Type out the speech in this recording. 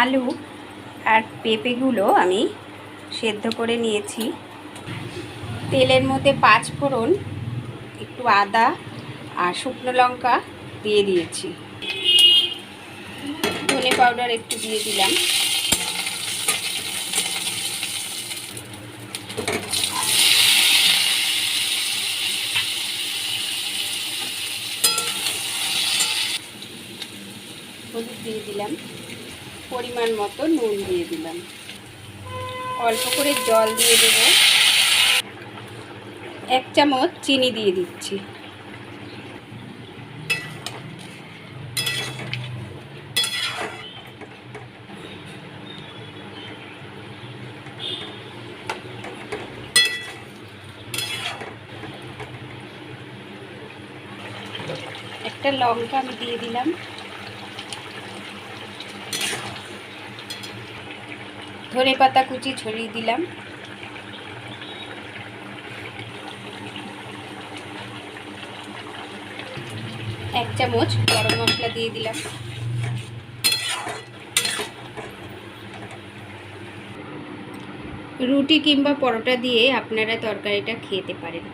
আলু আর পেঁপেগুলো আমি সেদ্ধ করে নিয়েছি। তেলের মধ্যে পাঁচ ফোড়ন, একটু আদা আর শুকনো লঙ্কা দিয়ে দিয়েছি। ধনে পাউডার একটু দিয়ে দিলাম। হলুদ দিয়ে দিলাম। পরিমাণ মতো নুন দিয়ে দিলাম। অল্প করে জল দিয়ে দেবো। এক চামচ চিনি দিয়ে দিচ্ছি। একটা লঙ্কা আমি দিয়ে দিলাম। ধনে পাতা কুচি ছড়িয়ে দিলাম। এক চামচ গরম মশলা দিয়ে দিলাম। রুটি কিংবা পরোটা দিয়ে আপনারা তরকারিটা খেতে পারেন।